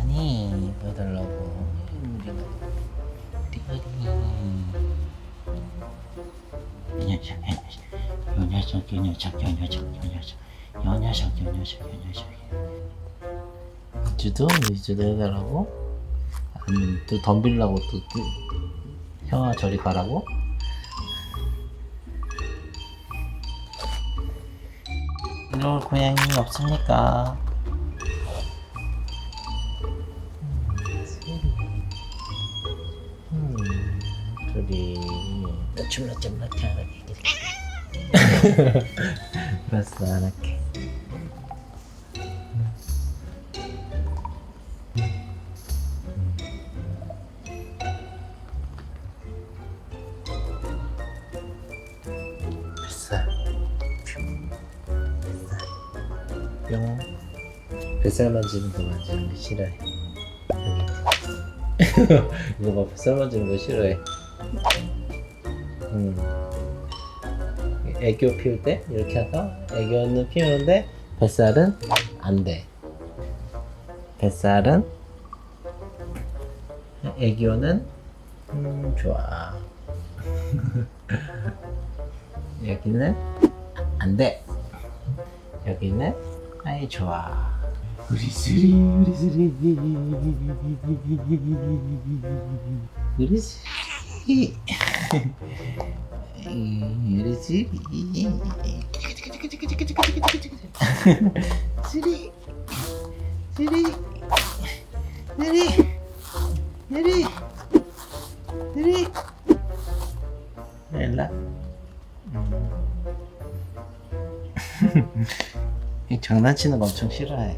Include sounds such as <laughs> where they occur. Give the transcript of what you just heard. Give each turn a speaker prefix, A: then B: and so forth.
A: 아니 봐달라고. 이 녀석 이 녀석. 이 녀석 이 녀석 이 녀석 이 녀석. 이 녀석 이 녀석 주도 주도 해달라고? 아또 덤빌라고 또, 또 형아 저리 가라고? 이럴 고양이 없습니까? 저기 너춤너춤 나타나게. 알았어 안 할게. 뿅. 뱃살 만지는 거 만지는 거 싫어해. <laughs> 이거 봐 뱃살 만지는 거 싫어해 음. 애교 피울 때 이렇게 해서 애교는 피우는데 뱃살은 안 돼. 뱃살은 애교는 음, 좋아. <laughs> 여기는 안 돼. 여기는 아이 좋아. 우리 쓰리 우리 쓰리 우리 쓰리 우리 쓰리 쓰리 쓰리 쓰리 쓰리 쓰리. 엘라 이 장난치는 거 엄청 싫어해